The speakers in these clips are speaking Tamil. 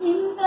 இந்த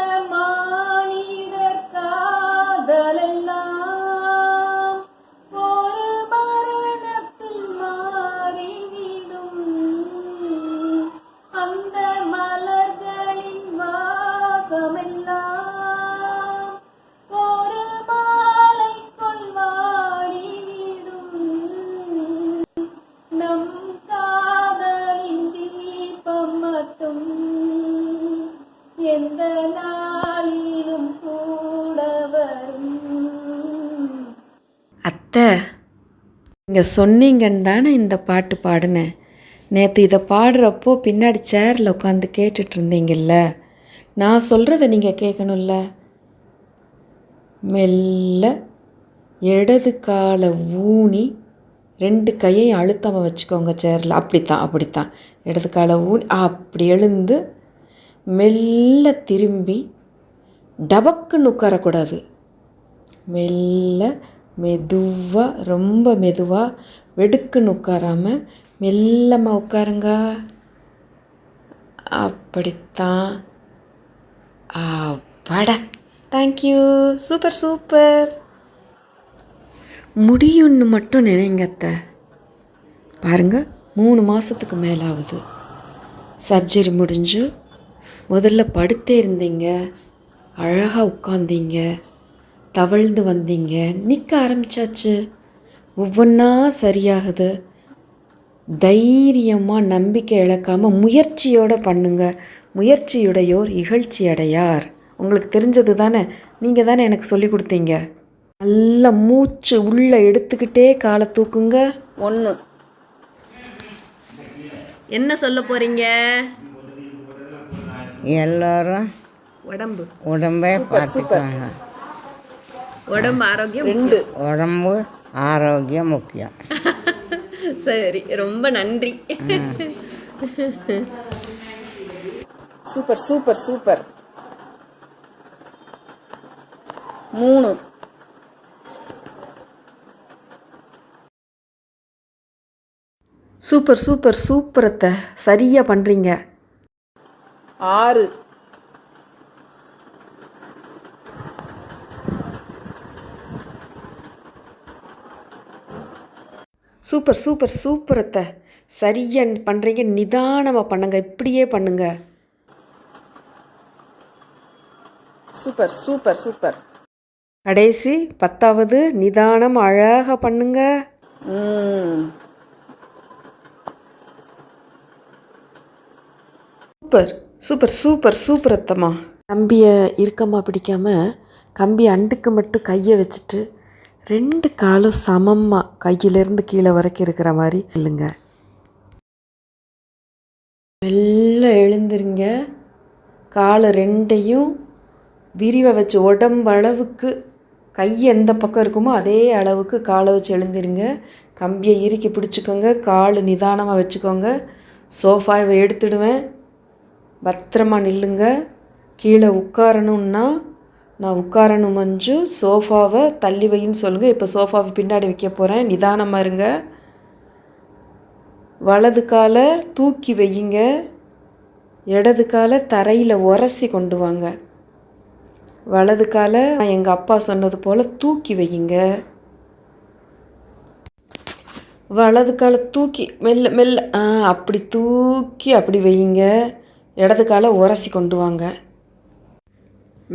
அத்தை நீங்கள் சொன்னீங்கன்னு தானே இந்த பாட்டு பாடினேன். நேற்று இதை பாடுறப்போ பின்னாடி சேரில் உட்காந்து கேட்டுட்டு இருந்தீங்கல்ல. நான் சொல்கிறத நீங்கள் கேட்கணும்ல. மெல்ல இடது காலை ஊனி ரெண்டு கையையும் அழுத்தாமல் வச்சுக்கோங்க சேரில் அப்படித்தான் அப்படித்தான். இடது காலை ஊனி அப்படி எழுந்து மெல்ல திரும்பி டபக்குன்னு உட்காரக்கூடாது. மெல்ல மெதுவாக ரொம்ப மெதுவாக வெடுக்குன்னு உட்காராமல் மெல்லமாக உட்காருங்க. அப்படித்தான். அப்பாடா. தேங்க்யூ சூப்பர் சூப்பர் முடியும்னு மட்டும் நினைங்க அத்தை. பாருங்க மூணு மாதத்துக்கு மேலாகுது சர்ஜரி முடிஞ்சு முதல்ல படுத்தே இருந்தீங்க. அழகாக உட்காந்தீங்க. தவழ்ந்து வந்தீங்க. நிற்க ஆரம்பிச்சாச்சு. ஒவ்வொன்றா சரியாகுது. தைரியமாக நம்பிக்கை இழக்காமல் முயற்சியோடு பண்ணுங்க. முயற்சியுடையோர் இகழ்ச்சி அடையார். உங்களுக்கு தெரிஞ்சது தானே? நீங்கள் தானே எனக்கு சொல்லி கொடுத்தீங்க. நல்லா மூச்சு உள்ளே எடுத்துக்கிட்டே காலை தூக்குங்க. ஒன்று என்ன சொல்ல போறீங்க? எல்லோரும் உடம்பு. உடம்பை பார்த்துக்கோங்க. உடம்பு ஆரோக்கியம் ரெண்டு. உடம்பு ஆரோக்கியம் முக்கியம். சரி ரொம்ப நன்றி. Super super super. மூணு. சூப்பர் சூப்பர் சூப்பர் அத்தை சரியாக பண்ணுறீங்க ஆறு. சூப்பர் சூப்பர் சூப்பர் அத்தை. சரியாக பண்ணுறீங்க நிதானமாக பண்ணுங்க இப்படியே பண்ணுங்க. Super super super. கடைசி பத்தாவது நிதானம் அழகாக பண்ணுங்க. சூப்பர் சூப்பர் சூப்பர் சூப்பர் அத்தம்மா. கம்பியை இறுக்கமாக பிடிக்காம கம்பி அண்டுக்கு மட்டும் கையை வச்சுட்டு ரெண்டு காலும் சமமாக கையிலேருந்து கீழே வரைக்கும் இருக்கிற மாதிரி இல்லைங்க. மெல்ல எழுந்துருங்க. காலை ரெண்டையும் விரிவை வச்சு உடம்பு அளவுக்கு கை எந்த பக்கம் இருக்குமோ அதே அளவுக்கு காலை வச்சு எழுந்திருங்க. கம்பியை இறுக்கி பிடிச்சிக்கோங்க. கால் நிதானமாக வச்சுக்கோங்க. சோஃபாவை எடுத்துடுவேன். பத்திரமா நில்லுங்க. கீழே உட்காரணுன்னா நான் உட்காரணும் மஞ்சு சோஃபாவை தள்ளி வைன்னு சொல்லுங்கள் இப்போ சோஃபாவை பின்னாடி வைக்க போகிறேன் நிதானமாக இருங்க. வலது காலை தூக்கி வையுங்க. இடது காலை தரையில் உரசி கொண்டு வாங்க. வலது காலை எங்கள் அப்பா சொன்னது போல் தூக்கி வையுங்க. வலது காலை தூக்கி மெல்ல மெல்ல ஆ அப்படி தூக்கி அப்படி வையுங்க. இடது காலை உரசி கொண்டு வாங்க.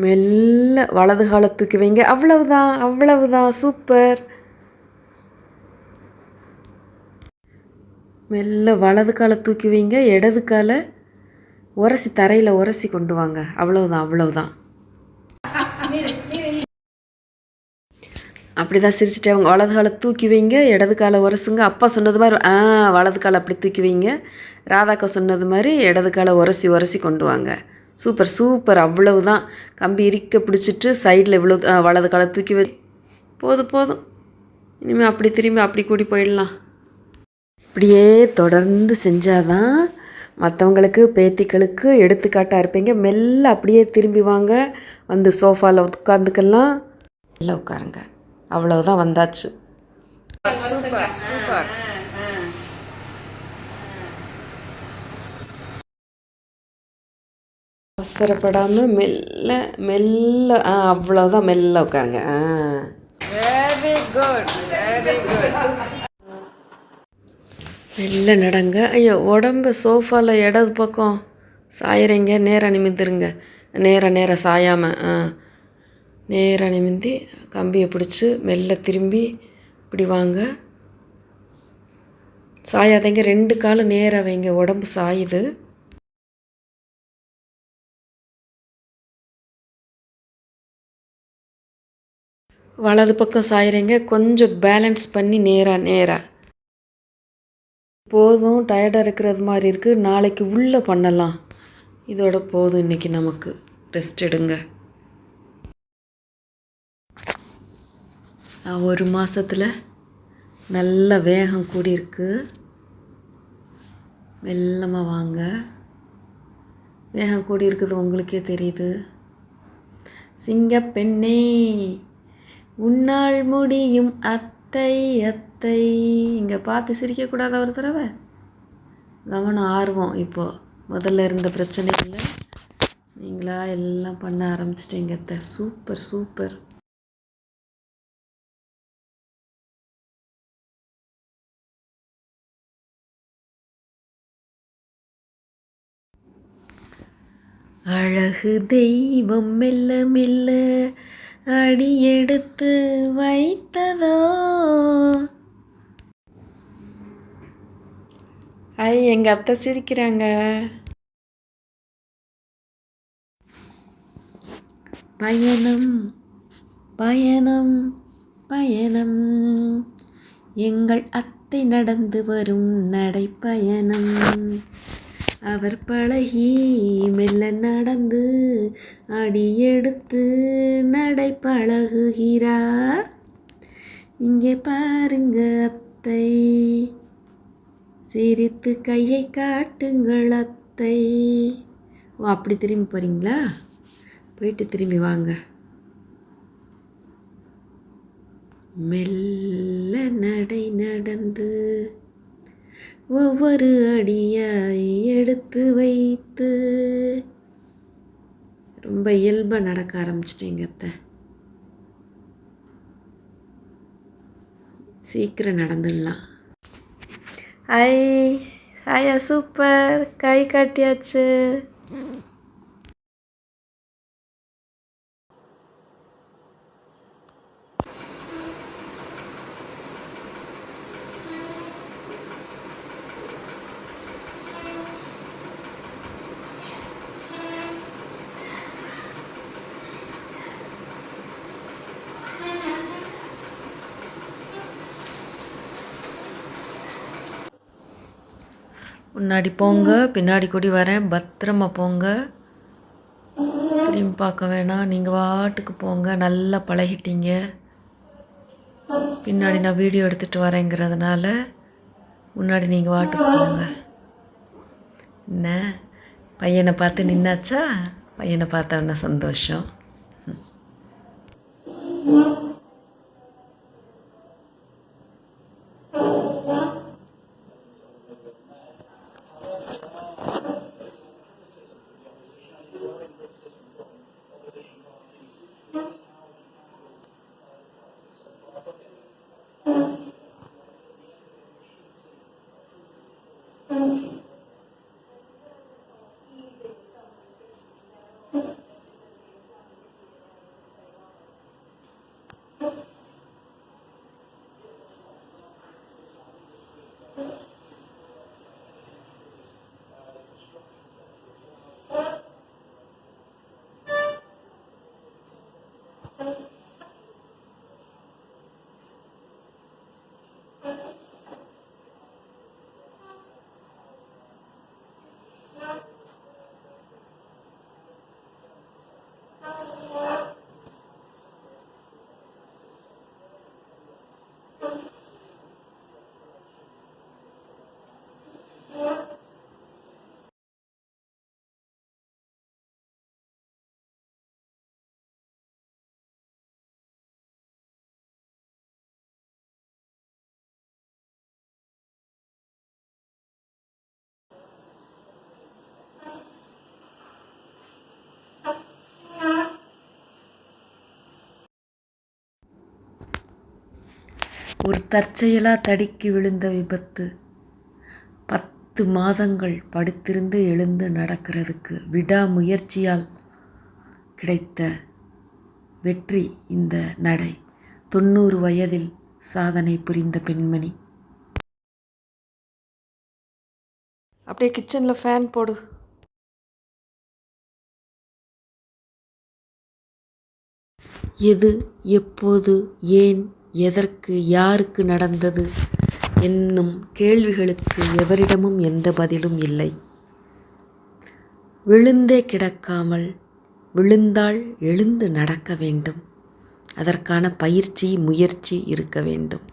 மெல்ல வலது காலை தூக்கி வைங்க. அவ்வளவுதான் அவ்வளவுதான். சூப்பர். மெல்ல வலது காலை தூக்கி வைங்க. இடது காலை உரசி தரையில் உரசி கொண்டு வாங்க. அவ்வளவுதான் அவ்வளவுதான். அப்படி தான் அவங்க வலது காலை தூக்கி வைங்க. இடது காலை உரசுங்க. அப்பா சொன்னது மாதிரி ஆ வலது காலை அப்படி தூக்கி வைங்க. ராதாக்கா சொன்னது மாதிரி இடது காலை உரசி உரசி கொண்டு வாங்க. Super super. அவ்வளவு தான் கம்பி இறுக்க பிடிச்சிட்டு சைடில் இவ்வளோ வலது காலை தூக்கி வை போதும் போதும். இனிமேல் அப்படி திரும்பி அப்படி கூடி போயிடலாம். இப்படியே தொடர்ந்து செஞ்சாதான் மற்றவங்களுக்கு பேத்திகளுக்கு எடுத்துக்காட்டாக இருப்பீங்க. மெல்ல அப்படியே திரும்பி வாங்க. வந்து சோஃபாவில் உட்காந்துக்கெல்லாம் மெல்ல உட்காருங்க. அவ்வளவுதான் வந்தாச்சு. Super super. அவசரப்படாமல் மெல்ல மெல்ல ஆ அவ்வளோதான் மெல்ல உட்காருங்க. ஆ. வெரி குட் வெரி குட் மெல்ல நடங்க. ஐயோ உடம்பு சோஃபாவில் இடது பக்கம் சாயறீங்க. நேராக நிமிந்துருங்க. நேராக நேராக சாயாமல் ஆ. நேராக நிமிந்தி கம்பியை பிடிச்சி மெல்ல திரும்பி இப்படி வாங்க. சாயாதீங்க. ரெண்டு காலும் நேராக வைங்க. உடம்பு சாயுது. வலது பக்கம் சாயிறீங்க. கொஞ்சம் பேலன்ஸ் பண்ணி நேராக நேராக போதும் டயர்டாக இருக்கிறது மாதிரி இருக்குது நாளைக்கு உள்ளே பண்ணலாம். இதோட போதும் இன்றைக்கி நமக்கு. ரெஸ்ட் எடுங்க. ஒரு மாதத்தில் நல்ல வேகம் கூடியிருக்கு. மெல்லமாக வாங்க. வேகம் கூடி இருக்குது உங்களுக்கே தெரியுது. சிங்கப்பெண்ணே உன்னால் முடியும் அத்தை அத்தை. இங்கே பார்த்து சிரிக்கக்கூடாத ஒரு தடவை? கவனம் ஆர்வம் இப்போது முதல்ல இருந்த பிரச்சனைகளை நீங்களா எல்லாம் பண்ண ஆரம்பிச்சிட்டீங்க அத்தை. Super super. அழகு தெய்வம் மெல்ல மெல்ல அடியெடுத்து வைத்ததோ? ஐ எங்கள் அத்தை சிரிக்கிறாங்க. பயணம் பயணம் பயணம். எங்கள் அத்தை நடந்து வரும் நடைப்பயணம். அவர் பழகி மெல்ல நடந்து அடியெடுத்து நடை பழகுகிறார். இங்கே பாருங்க அத்தை. சிரித்து கையை காட்டுங்கள் அத்தை. ஓ அப்படி திரும்பி போகிறீங்களா போயிட்டு திரும்பி வாங்க. மெல்ல நடை நடந்து ஒவ்வொரு அடியாய் எடுத்து வைத்து. ரொம்ப இயல்பாக நடக்க ஆரம்பிச்சிட்டேங்க அத்தை. சீக்கிரம் நடந்துடலாம். ஐ ஹாயா சூப்பர். கை காட்டியாச்சு. முன்னாடி போங்க பின்னாடி கூடி வரேன். பத்திரமா போங்க. திரும்பி பார்க்க வேணாம். நீங்கள் வாட்டுக்கு போங்க. நல்லா பழகிட்டீங்க. பின்னாடி நான் வீடியோ எடுத்துகிட்டு வரேங்கிறதுனால முன்னாடி நீங்கள் வாட்டுக்கு போங்க. என்ன? பையனை பார்த்து நின்னாச்சா? பையனை பார்த்தவன சந்தோஷம்? Thank. ஒரு தற்செயலாக தடிக்கி விழுந்த விபத்து. பத்து மாதங்கள் படுத்திருந்து எழுந்து நடக்கிறதுக்கு விடாமுயற்சியால் கிடைத்த வெற்றி இந்த நடை. தொண்ணூறு வயதில் சாதனை புரிந்த பெண்மணி. அப்படியே கிச்சனில் ஃபேன் போடு. எது எப்போது ஏன் எதற்கு யாருக்கு நடந்தது என்னும் கேள்விகளுக்கு எவரிடமும் எந்த பதிலும் இல்லை. விழுந்தே கிடக்காமல் விழுந்தால் எழுந்து நடக்க வேண்டும். அதற்கான பயிற்சி முயற்சி இருக்க வேண்டும்.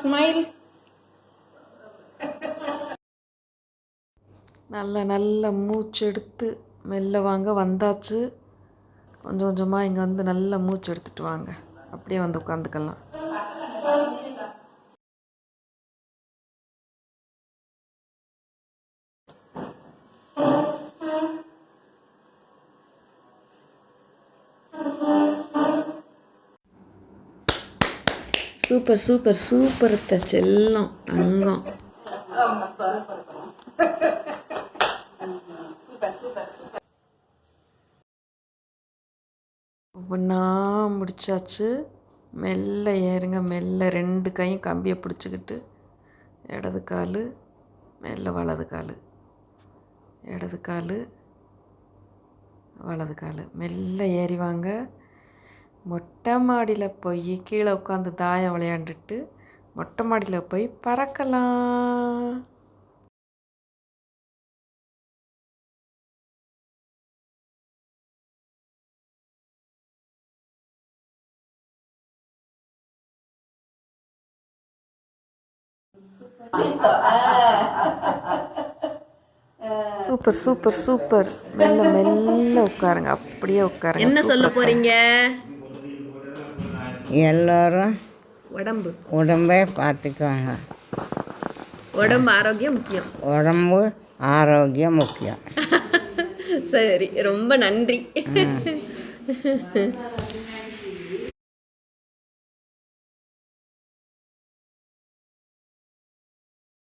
ஸ்மைல் நல்ல நல்ல மூச்செடுத்து மெல்ல வாங்க. வந்தாச்சு. கொஞ்சம் கொஞ்சமாக இங்கே வந்து நல்ல மூச்சு எடுத்துட்டு வாங்க. அப்படியே வந்து உட்காந்துக்கலாம். சூப்பர் சூப்பர் சூப்பர் செல்லம் தங்கம் ஒவ்வொன்றா முடிச்சாச்சு. மெல்ல ஏறுங்க மெல்ல ரெண்டு கையும் கம்பியை பிடிச்சிக்கிட்டு இடது கால் மெல்ல வலது கால். இடது கால் வலது கால். மெல்ல ஏறி வாங்க. மொட்டை மாடியில் போய் கீழே உட்காந்து தாயம் விளையாண்டுட்டு மொட்டை மாடியில் போய் பறக்கலாம். Super super super. மெல்ல மெல்ல உட்காருங்க. அப்படியே உட்காருங்க. என்ன சொல்ல போறீங்க? எல்லோரும் உடம்பு. உடம்பை பார்த்துக்கோங்க. உடம்பு ஆரோக்கியம் முக்கியம். உடம்பு ஆரோக்கியம் முக்கியம். சரி ரொம்ப நன்றி.